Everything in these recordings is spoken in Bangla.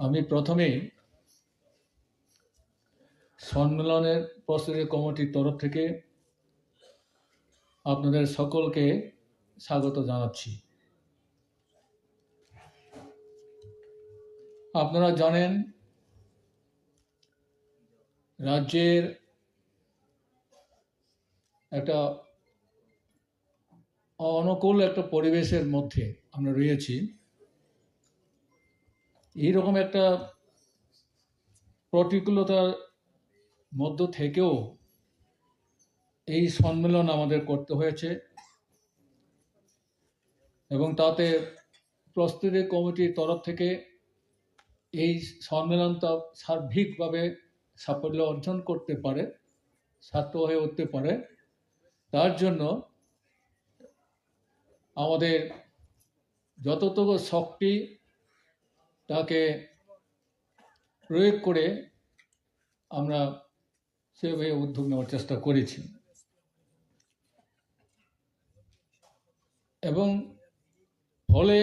আমি প্রথমেই সম্মেলনের প্রস্তুতি কমিটির তরফ থেকে আপনাদের সকলকে স্বাগত জানাচ্ছি। আপনারা জানেন, রাজ্যের একটা অনুকূল একটা পরিবেশের মধ্যে আমরা রয়েছি। এইরকম একটা প্রতিকূলতার মধ্য থেকেও এই সম্মেলন আমাদের করতে হয়েছে। এবং তাতে প্রস্তুতি কমিটির তরফ থেকে এই সম্মেলনটা সার্বিকভাবে সাফল্য অর্জন করতে পারে ছাত্র হয়ে উঠতে পারে। তার জন্য আমাদের যতটুকু শক্তি প্রয়োগ করে আমরা সেভাবে উদ্যোগ নেওয়ার চেষ্টা করেছি। এবং ফলে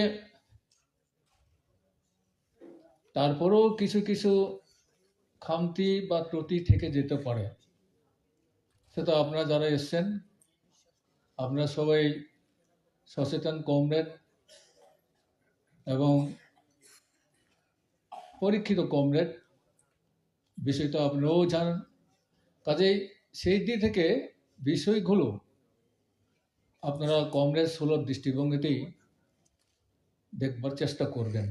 তারপরেও কিছু কিছু খামতি বা ত্রুটি থেকে যেতে পারে। সেটা আপনারা যারা এসছেন, আপনারা সবাই সচেতন কমরেড এবং পরীক্ষিত কমরেড। বিষয়টা আপনিও জানেন। কাজেই সেই দিক থেকে বিষয়গুলো আপনারা কংগ্রেস সুলভ দৃষ্টিভঙ্গিতেই দেখবার চেষ্টা করবেন।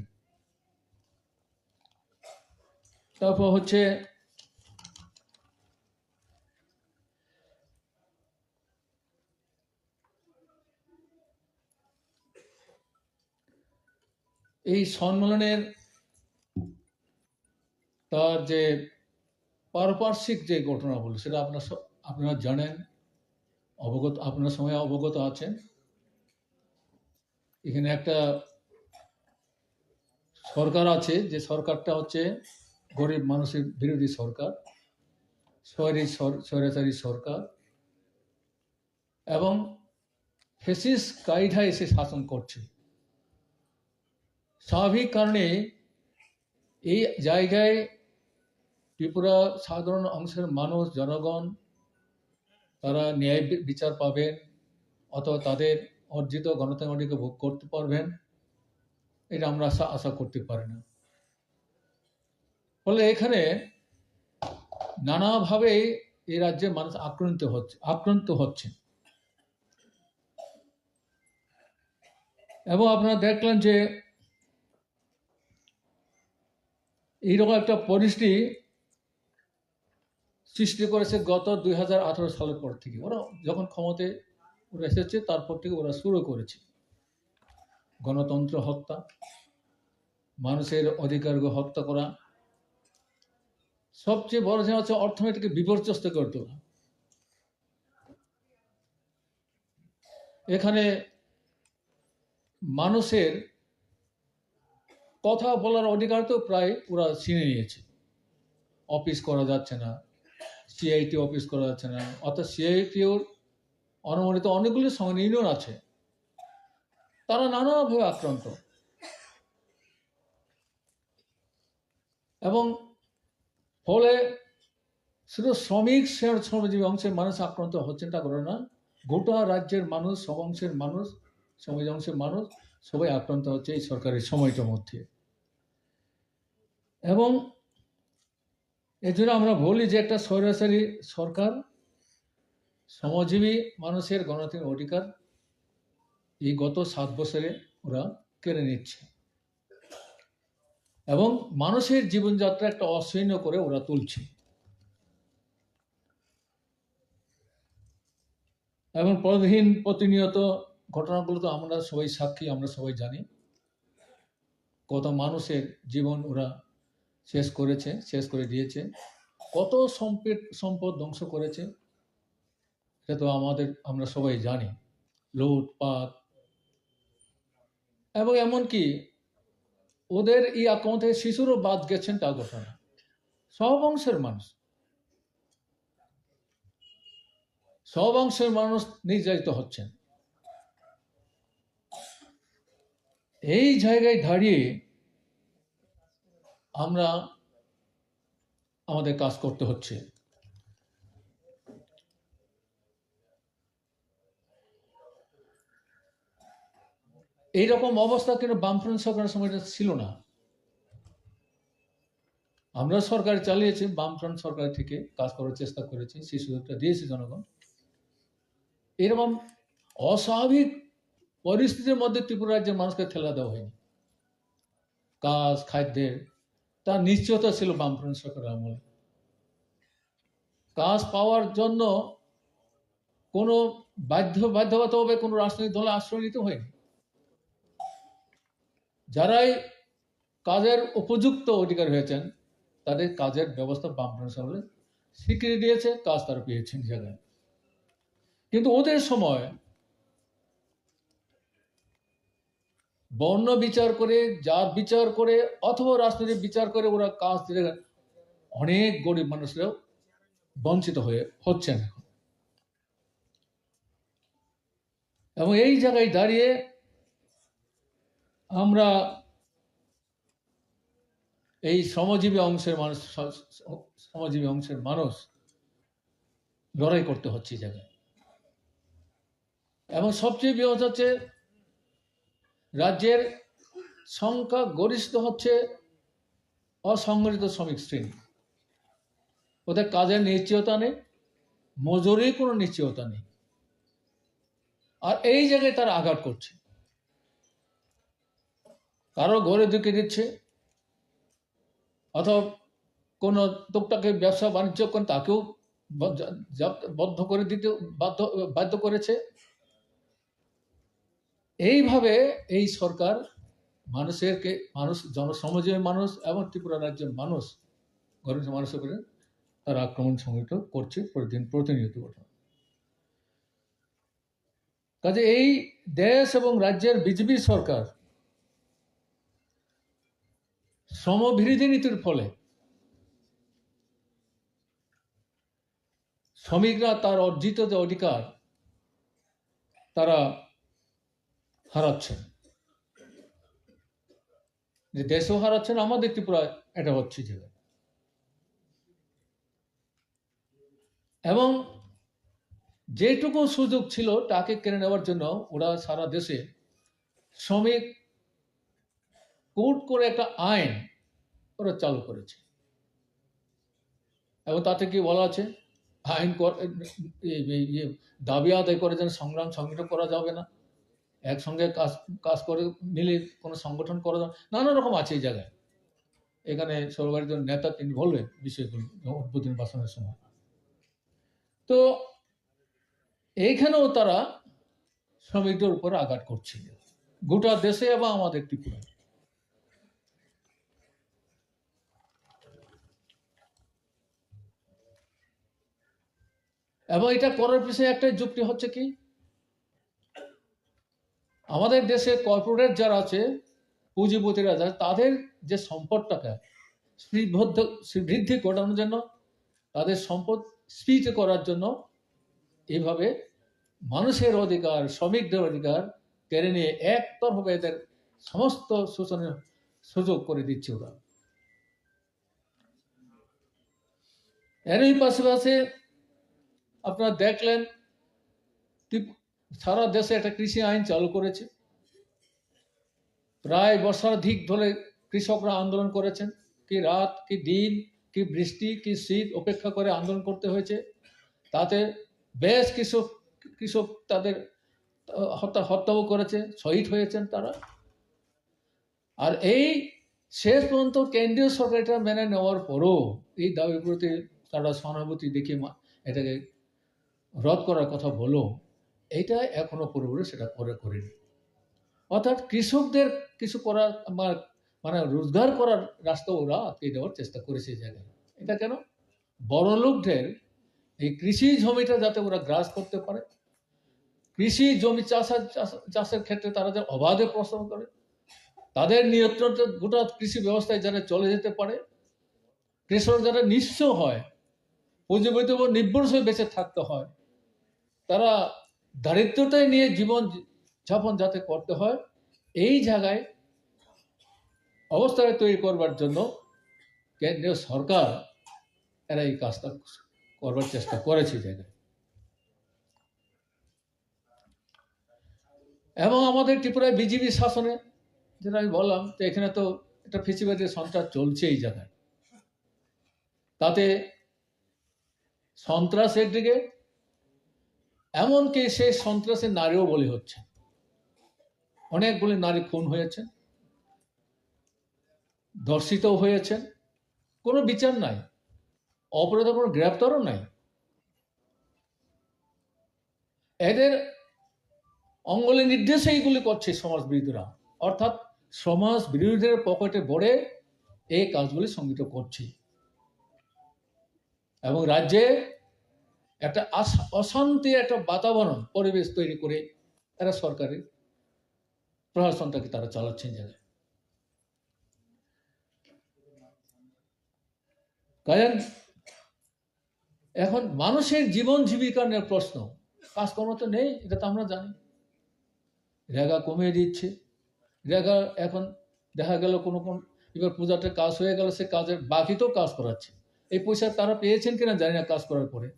তারপর হচ্ছে এই সম্মেলনের তার যে পারপার্শ্বিক যে ঘটনাগুলো, সেটা আপনার আপনারা জানেন, অবগত, আপনার সময় অবগত আছেন। এখানে একটা সরকার আছে, যে সরকারটা হচ্ছে গরিব মানুষের বিরোধী সরকার, স্বৈরী স্বৈরাচারী সরকার, এবং ফেসিস কাইডা এসে শাসন করছে। স্বাভাবিক কারণে এই জায়গায় ত্রিপুরা সাধারণ অংশের মানুষ, জনগণ, তারা ন্যায় বিচার পাবেন অথবা তাদের অর্জিত গণতান্ত্রিক ভোগ করতে পারবেন। এটা আমরা আশা আশা করতে পারি না। ফলে এখানে নানাভাবে এই রাজ্যে মানুষ আক্রান্ত হচ্ছে আক্রান্ত হচ্ছে। এবং আপনারা দেখলেন যে এইরকম একটা পরিস্থিতি সৃষ্টি করেছে গত দুই হাজার আঠারো সালের পর থেকে। ওরা যখন ক্ষমতায় ওরা এসেছে, তারপর থেকে ওরা শুরু করেছে। গণতন্ত্র হত্যা, মানুষের অধিকারকে হত্যা করা। সবচেয়ে বড় যে হচ্ছে অর্থনীতিকে বিপর্যস্ত করে তোলা। এখানে মানুষের কথা বলার অধিকার তো প্রায় ওরা ছিনে নিয়েছে। অফিস করা যাচ্ছে না সিআইটি অফিস করা যাচ্ছে না। অর্থাৎ সিআইটিওর অনুমোদিত অনেকগুলি সংগঠন ইউনিয়ন আছে। তারা নানাভাবে আক্রান্ত। এবং ফলে শুধু শ্রমিক শ্রমজীবী অংশের মানুষ আক্রান্ত হচ্ছেন তা করে না গোটা রাজ্যের মানুষ, সব অংশের মানুষ সমাজ অংশের মানুষ সবাই আক্রান্ত হচ্ছে এই সরকারের সময়টার মধ্যে। এবং এই জন্য আমরা বলি যে একটা স্বৈরাচারী সরকার, শ্রমজীবী মানুষের গণতান্ত্রিক অধিকার এই গত সাত বছরে ওরা কেড়ে নিচ্ছে। এবং মানুষের জীবনযাত্রা একটা অসহনীয় করে ওরা তুলছে। এবং প্রতিদিন প্রতিনিয়ত ঘটনাগুলো তো আমরা সবাই সাক্ষী, আমরা সবাই জানি। কত মানুষের জীবন ওরা শেষ করেছে, শেষ করে দিয়েছে। কত সম্পদ সম্পদ ধ্বংস করেছে, এটা তো আমাদের, আমরা সবাই জানি। লুটপাট। এবং এমনকি ওদের এই আক্রমণ থেকে শিশুরও বাদ গেছেন তা ঘটনা সব অংশের মানুষ। সব অংশের মানুষ নির্যাতিত হচ্ছেন। এই জায়গায় দাঁড়িয়ে আমরা আমাদের কাজ করতে হচ্ছে। এইরকম অবস্থা কিন্তু বামফ্রন্ট সরকারের সময়টা ছিল না? আমরা সরকার চালিয়েছি, বামফ্রন্ট সরকার থেকে কাজ করার চেষ্টা করেছি, সেই সুযোগটা দিয়েছে জনগণ। এরকম অস্বাভাবিক পরিস্থিতির মধ্যে ত্রিপুরা রাজ্যের মানুষকে ঠেলা দেওয়া হয়নি। কাজ, খাদ্যের তার নিশ্চয়তা ছিল বামফ্রন্ট সরকারের আমলে। কাজ পাওয়ার জন্য কোনো বাধ্য বাধ্যগতভাবে কোনো রাজনৈতিক দলে আশ্রয় নিতে হয়নি। যারাই কাজের উপযুক্ত অধিকার হয়েছেন, তাদের কাজের ব্যবস্থা বামফ্রন্ট সরকার স্বীকৃতি দিয়েছে, কাজ তারা পেয়েছেন জায়গায় কিন্তু ওদের সময় বর্ণ বিচার করে, জাত বিচার করে, অথবা রাজনৈতিক বিচার করে ওরা কাজ দিলে অনেক গরিব মানুষরাও বঞ্চিত হয়ে হচ্ছেন এখন। এবং এই জায়গায় দাঁড়িয়ে আমরা এই শ্রমজীবী অংশের মানুষ, শ্রমজীবী অংশের মানুষ লড়াই করতে হচ্ছে এই জায়গায়। এবং সবচেয়ে বৃহৎ হচ্ছে রাজ্যের সংখ্যা গরিষ্ঠ হচ্ছে অসংগঠিত শ্রমিক শ্রেণি। ওদের কাজের নিশ্চয়তা নেই, মজুরির কোনো নিশ্চয়তা নেই। আর এই জায়গায় তারা আঘাত করছে। কারও ঘরে ঢুকে দিচ্ছে, অথবা কোনো টুকটাকে ব্যবসা বাণিজ্য করেন তাকেও বদ্ধ করে দিতে বাধ্য বাধ্য করেছে। এইভাবে এই সরকার মানুষেরকে, মানুষ, জনসমাজের মানুষ এবং ত্রিপুরা রাজ্যের মানুষ গরিব মানুষের উপরে তারা আক্রমণ সংগঠিত করছে প্রতিদিন, প্রতিনিয়ত ঘটনা কাজে এই দেশ এবং রাজ্যের বিজেপি সরকার শ্রমবিরোধী নীতির ফলে শ্রমিকরা তার অর্জিত যে অধিকার, তারা হারাচ্ছেন। যে দেশও হারাচ্ছেন, আমাদের ত্রিপুরা এটা হচ্ছে যে। এবং যেটুকু সুযোগ ছিল তাকে কেড়ে নেওয়ার জন্য ওরা সারা দেশে শ্রমিক কোর্ট করে একটা আইন ওরা চালু করেছে। এবং তাতে কি বলা আছে? আইন দাবি আদায় করে যেন সংগ্রাম সংগঠন করা যাবে না। একসঙ্গে কাজ কাজ করে মিলে কোনো সংগঠন করা নানা রকম আছে এই জায়গায়। এখানে জন নেতা তিনি বলবেন বিষয়গুলো উদ্বোধন ভাষণের সময়। তো এইখানেও তারা শ্রমিকদের উপর আঘাত করছে গোটা দেশে এবং আমাদের ত্রিপুরায়। এবং এটা করার পিছনে একটাই যুক্তি হচ্ছে কি? আমাদের দেশে কর্পোরেট যারা আছে, পুঁজিপতিরা যারা, তাদের যে সম্পদটাকে শ্রীবদ্ধ বৃদ্ধি ঘটানোর জন্য, তাদের সম্পদ স্পিচ করার জন্য এইভাবে মানুষের অধিকার, শ্রমিকদের অধিকার কেড়ে নিয়ে একতরফাবে এদের সমস্ত শোষণের সুযোগ করে দিচ্ছে ওরা। এরই পাশাপাশি আপনারা দেখলেন সারা দেশে একটা কৃষি আইন চালু করেছে। প্রায় বছরাধিক ধরে কৃষকরা আন্দোলন করেছেন। কি রাত, কি দিন, কি বৃষ্টি, কি শীত অপেক্ষা করে আন্দোলন করতে হয়েছে। তাতে বেশ কৃষক কৃষক তাদের হত্যা, হত্যাও করেছে, শহীদ হয়েছেন তারা। আর এই শেষ পর্যন্ত কেন্দ্রীয় সরকার এটা মেনে নেওয়ার পরও এই দাবির প্রতি তারা সহানুভূতি দেখিয়ে এটাকে রদ করার কথা বলো। এইটা এখনও পুরোপুরি সেটা করে করেনি। অর্থাৎ কৃষকদের কিছু করার মানে রোজগার করার রাস্তা ওরা আটকে দেওয়ার চেষ্টা করেছে জায়গায়। এটা কেন? বড় লোকদের এই কৃষি জমিটা যাতে ওরা গ্রাস করতে পারে, কৃষি জমি চাষের চাষের ক্ষেত্রে তারা যে অবাধে প্রশ্ন করে, তাদের নিয়ন্ত্রণ গোটা কৃষি ব্যবস্থায় যারা চলে যেতে পারে, কৃষক যারা নিঃস্ব হয় পুঁজিপতির উপর নির্ভরশীল বেঁচে থাকতে হয়, তারা দারিদ্রতায় নিয়ে জীবন যাপন যাতে করতে হয়, এই জায়গায় অবস্থায় তৈরি করবার জন্য কেন্দ্রীয় সরকার এরা এই কাজটা করবার চেষ্টা করেছে জায়গায়। এবং আমাদের ত্রিপুরায় বিজেপি শাসনে যেটা আমি বললাম যে এখানে তো একটা ফেসিবাদের সন্ত্রাস চলছে এই জায়গায়। তাতে সন্ত্রাসের দিকে এমনকি সেই সন্ত্রাসের নারীও বলি হচ্ছে? অনেকগুলি নারী খুন হয়েছে ধর্ষিতও হয়েছেন, কোনো বিচার নাই, অপরাধের কোনো গ্রেপ্তারও নাই। এদের অঙ্গলি নির্দেশে এইগুলি করছে সমাজ বিরোধীরা অর্থাৎ সমাজ বিরোধীদের পকেটে ভরে এই কাজগুলি সংগঠিত করছে। এবং রাজ্যে একটা অশান্তির একটা বাতাবরণ, পরিবেশ তৈরি করে এরা সরকারি প্রশাসনটাকে তারা চালাচ্ছেন জায়গায় কারণ এখন মানুষের জীবন জীবিকা নিয়ে প্রশ্ন। কাজকর্ম তো নেই, এটা তো আমরা জানি। রেগা কমিয়ে দিচ্ছে। রেগা এখন দেখা গেল কোনো কোন, এবার পূজাটা কাজ হয়ে গেল, সে কাজের বাকিতেও কাজ করাচ্ছে। এই পয়সা তারা পেয়েছেন কিনা জানি না কাজ করার পরে।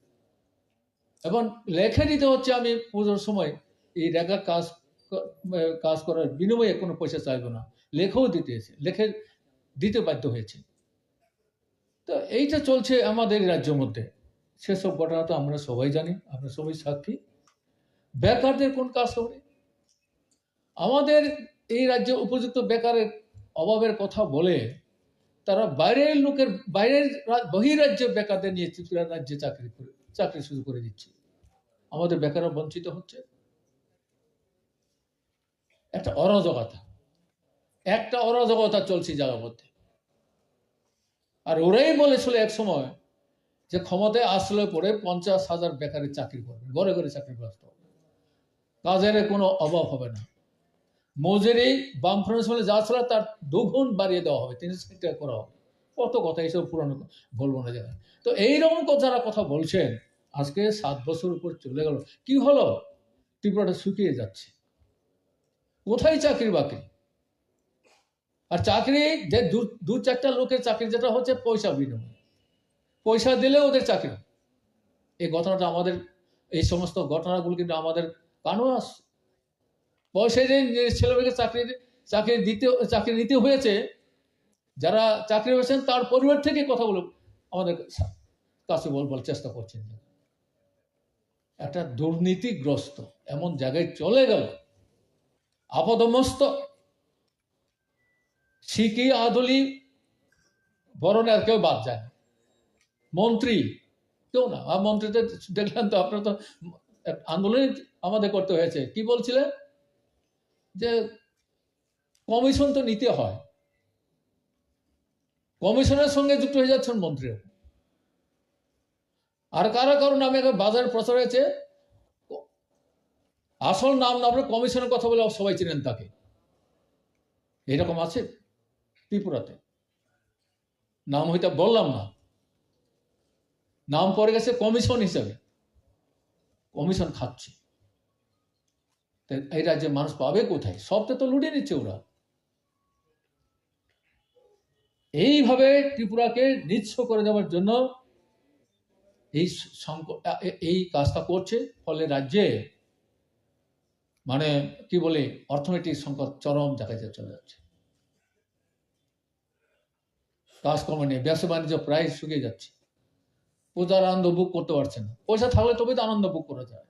এবং লেখে দিতে হচ্ছে আমি পুজোর সময়, এই রেগা কাজ কাজ করার বিনিময়ে কোনো পয়সা চাইব না। লেখেও দিতে লেখে দিতে বাধ্য হয়েছে। তো এইটা চলছে আমাদের রাজ্যের মধ্যে। সেসব ঘটনা তো আমরা সবাই জানি, আমরা সবাই সাক্ষী। বেকারদের কোন কাজ হবে? আমাদের এই রাজ্যে উপযুক্ত বেকারের অভাবের কথা বলে তারা বাইরের লোকের, বাইরের বহিরাজ্যের বেকারদের নিয়ে ত্রিপুরা রাজ্যে চাকরি করে, চাকরি শুরু করে দিচ্ছে। আমাদের বেকাররা বঞ্চিত হচ্ছে। একটা অরাজকতা। একটা অরাজকতা চলছে জায়গার মধ্যে। আর ওরাই বলেছিল এক সময় যে ক্ষমতায় আসলে পরে পঞ্চাশ হাজার বেকারের চাকরি করবে, ঘরে ঘরে চাকরি হবে। কাজের কোনো অভাব হবে না। মজুরি বামফ্রন্ট সময় যা ছিল তার দুগুণ বাড়িয়ে দেওয়া হবে টাকা করা হবে। কত কথা এইসব পুরানো বলব না যারা তো এইরকম যারা কথা বলছেন আজকে সাত বছর উপর চলে গেল। কি হলো? ত্রিপুরাটা শুকিয়ে যাচ্ছে। কোথায় চাকরি বাকরি? আর চাকরি যে দু- চারটা লোকের চাকরি, যেটা হচ্ছে পয়সা বিনিময়। পয়সা দিলে ওদের চাকরি। এই ঘটনাটা আমাদের, এই সমস্ত ঘটনাগুলো কিন্তু আমাদের কানও আসছে। পয়সা যে ছেলেমেয়েকে চাকরি চাকরি দিতে, চাকরি নিতে হয়েছে, যারা চাকরি হয়েছেন তার পরিবার থেকে কথাগুলো আমাদের কাছে বলবার চেষ্টা করছেন। একটা দুর্নীতিগ্রস্ত, এমন জায়গায় চলে গেল। আপদমস্ত। সিকি, আদলি, বরণে আর কেউ বাদ যায় মন্ত্রী কেউ না। আর মন্ত্রীদের দেখলেন তো আপনার তো আন্দোলন আমাদের করতে হয়েছে। কি বলছিলেন? যে কমিশন তো নিতে হয়। কমিশনের সঙ্গে যুক্ত হয়ে যাচ্ছেন মন্ত্রীরা। আর কারও কারও নামে বাজারে প্রচার হয়েছে? আসল নাম না বলে কমিশনের কথা বলে সবাই চিনেন তাকে। এরকম আছে ত্রিপুরাতে। নাম হয়তো বললাম না। নাম পড়ে গেছে কমিশন হিসাবে। কমিশন খাচ্ছে। এই রাজ্যে মানুষ পাবে কোথায়? সবটা তো লুটে নিচ্ছে ওরা। এইভাবে ত্রিপুরাকে নিঃস্ব করে দেওয়ার জন্য এই এই কাজটা করছে ফলে রাজ্যে মানে কি বলে, অর্থনৈতিক সংকট চরম জায়গায় চলে যাচ্ছে। কাজকর্ম নিয়ে ব্যবসা বাণিজ্য প্রায় শুকিয়ে যাচ্ছে। পূজার আনন্দ বুক করতে পারছে না। পয়সা থাকলে তবে তো আনন্দ বুক করা যায়।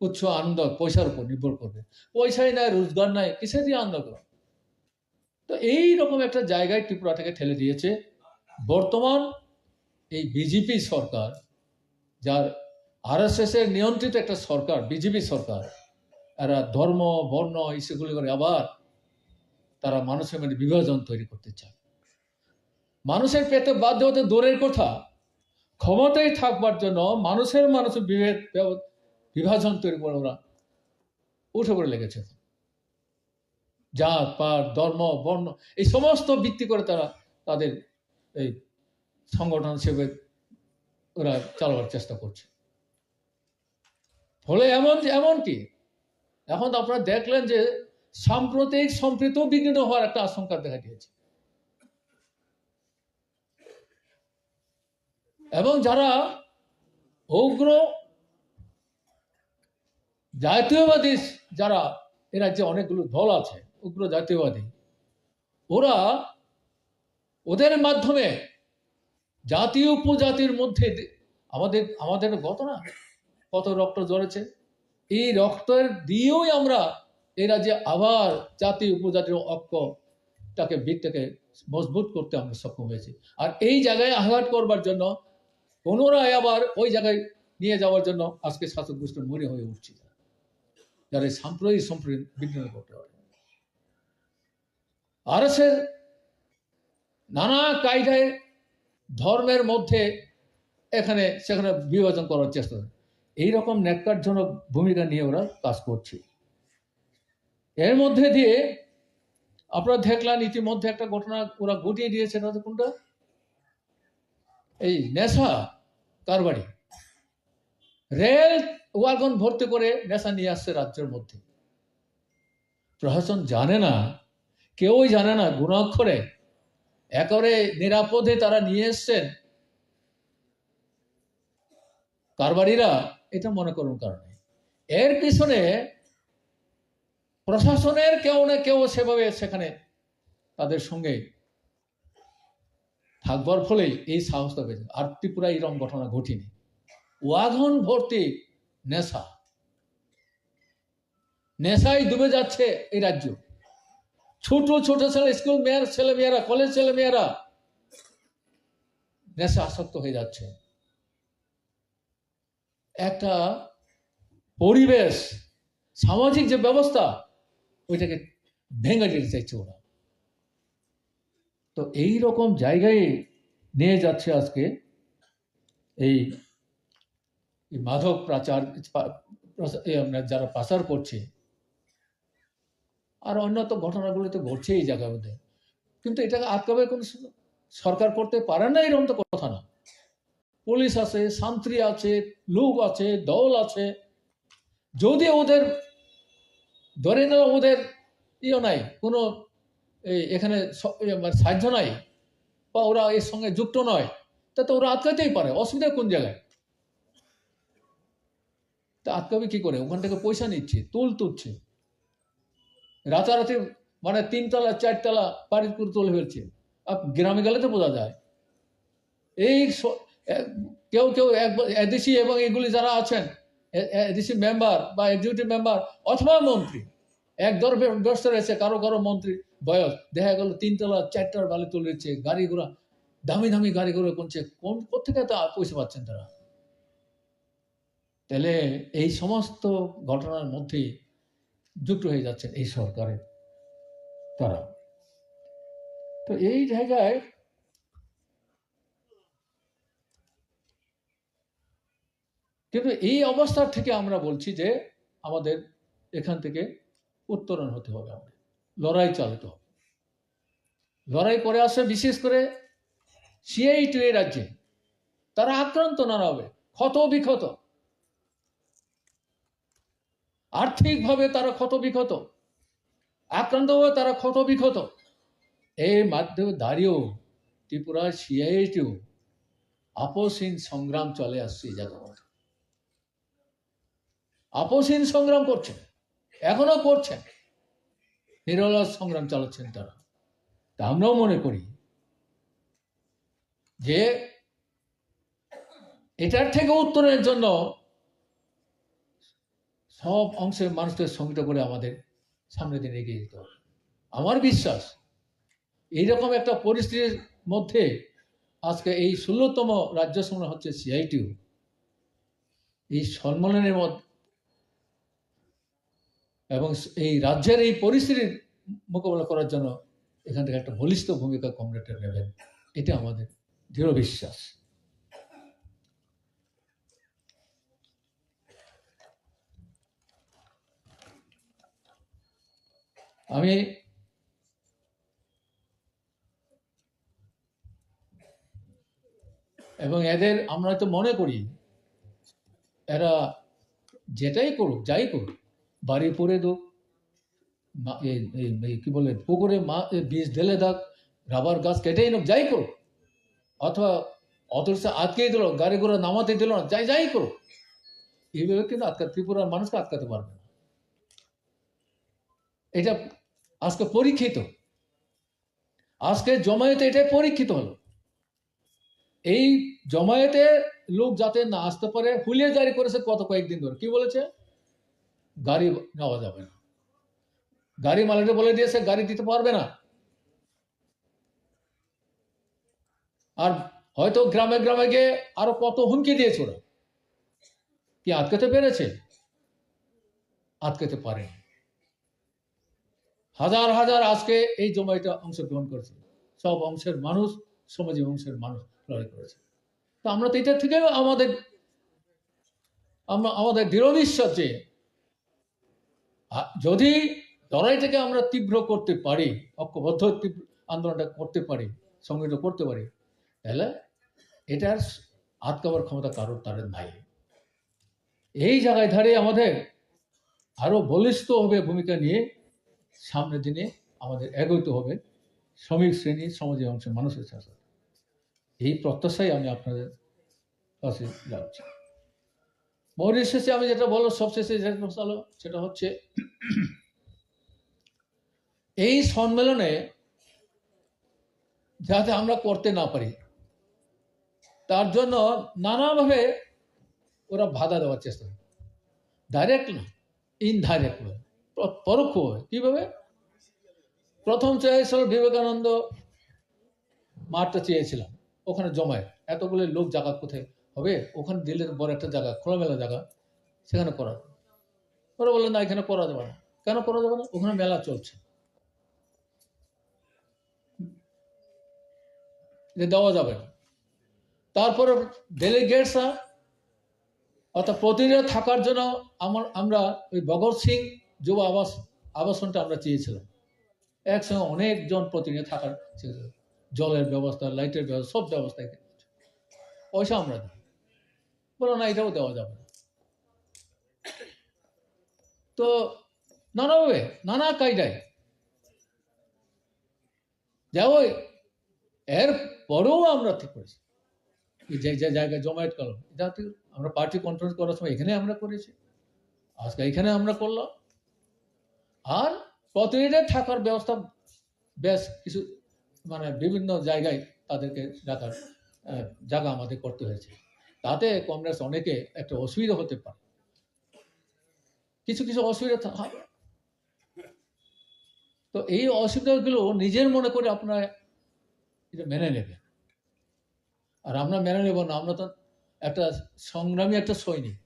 উৎস, আনন্দ, পয়সার উপর নির্ভর করবে। পয়সাই নাই, রোজগার নাই কিসে দিয়ে আনন্দ করো তো এই রকম একটা জায়গায় ত্রিপুরা থেকে ঠেলে দিয়েছে। বর্তমান এই বিজেপি সরকার, যার আরএসএস এর নিয়ন্ত্রিত একটা সরকার বিজেপি সরকার, এরা ধর্ম, বর্ণ ইস্যুগুলি করে আবার তারা মানুষের মধ্যে বিভাজন তৈরি করতে চায়। মানুষের পেতে বাধ্য হতে দূরের কথা, ক্ষমতায় থাকবার জন্য মানুষের মানুষের বিভেদ, বিভাজন তৈরি করে ওরা উঠে পড়ে লেগেছে। জাত, পাত, ধর্ম, বর্ণ, এই সমস্ত ভিত্তি করে তারা তাদের এই সংগঠন হিসেবে ওরা চালাবার চেষ্টা করছে। ফলে এমন এমন কি? এখন আপনারা দেখলেন যে সাম্প্রতিক সম্প্রীত বিঘ্ন হওয়ার একটা আশঙ্কা দেখা দিয়েছে। এবং যারা উগ্র জাতীয়বাদী যারা, এ রাজ্যে অনেকগুলো দল আছে, উগ্র জাতীয়বাদী, ওরা ওদের মাধ্যমে জাতীয় উপজাতির মধ্যে আমাদের আমাদের গত না, কত রক্ত ঝরেছে? এই রক্তের দিয়েই আমরা এরা যে আবার জাতি উপজাতির ঐক্যটাকে ভিতটাকে মজবুত করতে আমরা সক্ষম হয়েছি। আর এই জায়গায় আঘাত করবার জন্য, পুনরায় আবার ওই জায়গায় নিয়ে যাওয়ার জন্য আজকে শাসক গোষ্ঠীর মনে হয়ে উঠছে যারা। সাম্প্রদায়িক সম্প্রদায় বিঘ্ন করতে পারে। আর নানা কায়দায় ধর্মের মধ্যে এখানে, সেখানে বিভাজন করার চেষ্টা করে। এইরকম ন্যাক্কারজনক ভূমিকা নিয়ে ওরা কাজ করছে। এর মধ্যে দিয়ে আপনারা দেখলেন, ইতিমধ্যে একটা ঘটনা ওরা ঘটিয়ে দিয়েছে, না কোনটা? এই নেশা কারবারি। রেল ওয়াগন ভর্তি করে নেশা নিয়ে আসছে রাজ্যের মধ্যে। প্রশাসন জানে না, কেউই জানে না, গুণাক্ষরে একরে নিরাপদে তারা নিয়ে এসছেন। কারবারিরা এটা মনে করুন কারণে। এর পিছনে প্রশাসনের কেউ না কেউ সেভাবে সেখানে তাদের সঙ্গে থাকবার ফলেই এই সাহসটা পেয়েছে। আর ত্রিপুরা এরকম ঘটনা ঘটেনি। ওয়াগন ভর্তি নেশা। নেশায় ডুবে যাচ্ছে এই রাজ্য। ছোট ছোট ছেলে, স্কুল মেয়ের, ছেলে মেয়েরা, কলেজ ছেলে মেয়েরা, নেশা আসক্ত হয়ে যাচ্ছে। একটা পরিবেশ, সামাজিক যে ব্যবস্থা, ওইটাকে ভেঙে দিতে চাইছে ওরা। তো এই রকম জায়গায় নিয়ে যাচ্ছে আজকে এই মাধব প্রাচার যারা পাচার করছে আর অন্য তো ঘটনাগুলো তো ঘটছে এই জায়গার মধ্যে। কিন্তু এটাকে আটকাবে কোনো সরকার করতে পারে না, এরকম তো কথা না। পুলিশ আছে, শান্তি আছে, লোক আছে, দল আছে। যদি ওদের, ধরে নেওয়া ওদের ইয়ে নাই, কোনো এখানে মানে সাহায্য নাই, বা ওরা এর সঙ্গে যুক্ত নয় তা তো ওরা আটকাতেই পারে, অসুবিধা কোন জায়গায়? তা আটকাবে কি করে? ওখান থেকে পয়সা নিচ্ছে, তুল তুলছে। রাতারাতি মানে তিনতলা, চারতলা বাড়ির করে তুলে ফেলছে। গ্রামে গেলে তো বোঝা যায়। এই কেউ কেউ এডিসি এবং এগুলি যারা আছেন এডিসি মেম্বার বা এক্সিকিউটিভ মেম্বার অথবা মন্ত্রী, এক দর ব্যস্ত রয়েছে, কারও কারও মন্ত্রী বয়স। দেখা গেল তিনতলা চারটার বালি তুলে দিচ্ছে, গাড়ি ঘোড়া দামি দামি গাড়ি ঘোড়া করছে কোন কোথেকে তা পয়সা পাচ্ছেন তারা? তাহলে এই সমস্ত ঘটনার মধ্যেই যুক্ত হয়ে যাচ্ছেন এই সরকারের তারা তো এই জায়গায় কিন্তু এই অবস্থার থেকে আমরা বলছি যে আমাদের এখান থেকে উত্তরণ হতে হবে আমাদের। লড়াই চালাতে হবে। লড়াই করে আসে বিশেষ করে সিআই টু এই রাজ্যে। তারা আক্রান্ত না হবে। ক্ষত বিক্ষত আর্থিকভাবে তারা ক্ষত বিক্ষত আক্রান্ত হবে তারা ক্ষত বিক্ষত এর মাধ্যমে দাঁড়িয়েও ত্রিপুরা সিআইটিও আপসহীন সংগ্রাম চলে আসছে এই মধ্যে। আপসহীন সংগ্রাম করছেন এখনও করছেন নিরলস সংগ্রাম চালাচ্ছেন তারা। তা আমরাও মনে করি যে এটার থেকে উত্তরের জন্য সব অংশের মানুষদের সংগীত করে আমাদের সামনে দিন এগিয়ে যেতে হবে। আমার বিশ্বাস, এইরকম একটা পরিস্থিতির মধ্যে আজকে এই ষোলোতম রাজ্য সম্মেলন হচ্ছে সিআইটিউ এই সম্মেলনের মধ্যে, এবং এই রাজ্যের এই পরিস্থিতির মোকাবেলা করার জন্য এখান থেকে একটা বলিষ্ঠ ভূমিকা কমরেডরা নেবেন। এটা আমাদের দৃঢ় বিশ্বাস। আমি এবং এদের আমরা তো মনে করি, এরা যেটাই করুক, যাই করুক, বাড়ি পরে দোক কি বলে, পুকুরে মা বীজ ঢেলে দাক, রাবার গাছ কেটেই নোক, যাই করুক। অথবা অথচ আটকেই দিল, গাড়ি ঘোড়া নামাতে দিল না, যাই যাই করো এইভাবে কিন্তু আটকা ত্রিপুরার মানুষকে আটকাতে পারবে না। এটা আজকে পরীক্ষিত। আজকে জমায়েতে এটাই পরীক্ষিত হলো। এই জমায়েতে লোক যাতে না আসতে পারে, হুলিয়ে জারি করেছে কত কয়েকদিন ধরে। কি বলেছে? গাড়ি নেওয়া যাবে না। গাড়ি মালিকটা বলে দিয়েছে, গাড়ি দিতে পারবে না। আর হয়তো গ্রামে গ্রামে গিয়ে আরও কত হুমকি দিয়েছে ওরা। কি আটকাতে পেরেছে? আটকাতে পারে হাজার হাজার আজকে এই জমাইতে অংশগ্রহণ করেছে। সব অংশের মানুষ সমাজের অংশের মানুষ লড়াই করেছে। তো আমরা তো এটা থেকেও আমাদের, আমরা আমাদের দৃঢ় বিশ্বাস যে যদি লড়াইটাকে আমরা তীব্র করতে পারি, ঐক্যবদ্ধ তীব্র আন্দোলনটা করতে পারি, সংগঠিত করতে পারি, তাহলে এটার আটকাবার ক্ষমতা কারোর তাদের নাই। এই জায়গায় ধারে আমাদের আরও বলিষ্ঠভাবে ভূমিকা নিয়ে সামনের দিনে আমাদের এগোতে হবে শ্রমিক শ্রেণি সমাজের অংশের মানুষের সাথে। এই প্রত্যাশাই আমি আপনাদের কাছে যাচ্ছি পরিশেষে আমি যেটা বলব, সবশেষে যেটা সেটা হচ্ছে, এই সম্মেলনে যাতে আমরা করতে না পারি, তার জন্য নানাভাবে ওরা বাধা দেওয়ার চেষ্টা করে। ডাইরেক্ট না ইনডাইরেক্ট পরোক্ষভাবে কীভাবে? প্রথম চেয়েছিল বিবেকানন্দ মাঠটা চেয়েছিলাম, ওখানে জমায় এতগুলো লোক জায়গা কোথায় হবে? ওখানে দিলে বড় একটা জায়গা, খোলামেলা জায়গা, সেখানে করা। ওরা বললেন না, এখানে করা যাবে না। কেন করা যাবে না? ওখানে মেলা চলছে। যে দেওয়া যাবে না। তারপরে ডেলিগেটসরা অর্থাৎ প্রতিনিধি থাকার জন্য আমার আমরা ওই ভগৎ সিং যুব আবাস, আবাসনটা আমরা চেয়েছিলাম। একসঙ্গে অনেকজন প্রতিনিধি থাকার জলের ব্যবস্থা, লাইটের ব্যবস্থা, সব ব্যবস্থা পয়সা আমরা দিই বলো না, এটাও দেওয়া যাবে না। তো নানাভাবে, নানা কায়দায়। যাও এর পরেও আমরা ঠিক করেছি। যে যে জায়গায় জমায়েত করলাম, এটা আমরা পার্টি কন্ট্রোল করার সময় এখানে আমরা করেছি। আজকে এখানে আমরা করলাম। আর প্রতিনিধি থাকার ব্যবস্থা বেশ কিছু মানে বিভিন্ন জায়গায় তাদেরকে রাখার জায়গা আমাদের করতে হয়েছে। তাতে কংগ্রেস অনেকে একটা অসুবিধা হতে পারে। কিছু কিছু অসুবিধা হবে তো এই অসুবিধাগুলো নিজের মনে করে আপনারা এটা মেনে নেবেন। আর আমরা মেনে নেব না, আমরা তো একটা সংগ্রামী একটা সৈনিক।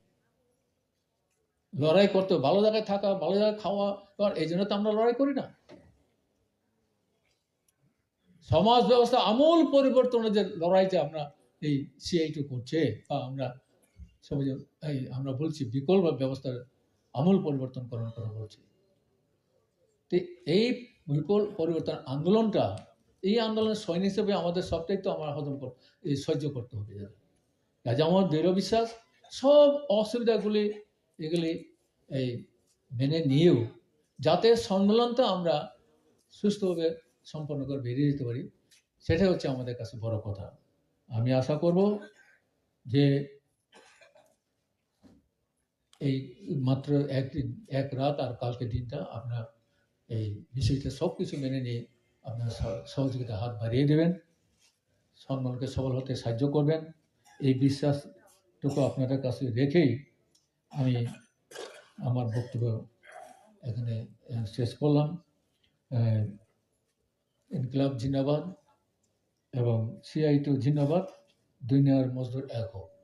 লড়াই করতে ভালো জায়গায় থাকা, ভালো জায়গায় খাওয়া কারণ এই জন্য তো আমরা লড়াই করি না। সমাজ ব্যবস্থা আমূল পরিবর্তনের যে লড়াইতে আমরা এই সিআইটু করছে বা আমরা সমাজে এই আমরা বলছি বিকল্প ব্যবস্থার আমূল পরিবর্তন করার কথা বলছি। তো এই বিকল্প পরিবর্তন আন্দোলনটা, এই আন্দোলনের সৈনিক হিসেবে আমাদের সবটাই তো আমরা হজম এই সহ্য করতে হবে কাজে আমার দৃঢ় বিশ্বাস, সব অসুবিধাগুলি এগুলি এই মেনে নিয়েও যাতে সম্মেলনটা আমরা সুস্থভাবে সম্পন্ন করে বেরিয়ে যেতে পারি, সেটাই হচ্ছে আমাদের কাছে বড় কথা। আমি আশা করব যে এই মাত্র একদিন, এক রাত আর কালকে দিনটা আপনার এই বিষয়টা সব কিছু মেনে নিয়ে আপনার সহ- সহযোগিতা হাত বাড়িয়ে দেবেন সম্মানকে সবল হতে সাহায্য করবেন। এই বিশ্বাসটুকু আপনাদের কাছে রেখেই আমি আমার বক্তব্য এখানে শেষ করলাম। ইনকলাব জিন্দাবাদ এবং সিআই জিন্দাবাদ দুনিয়ার মজদুর এক হোক।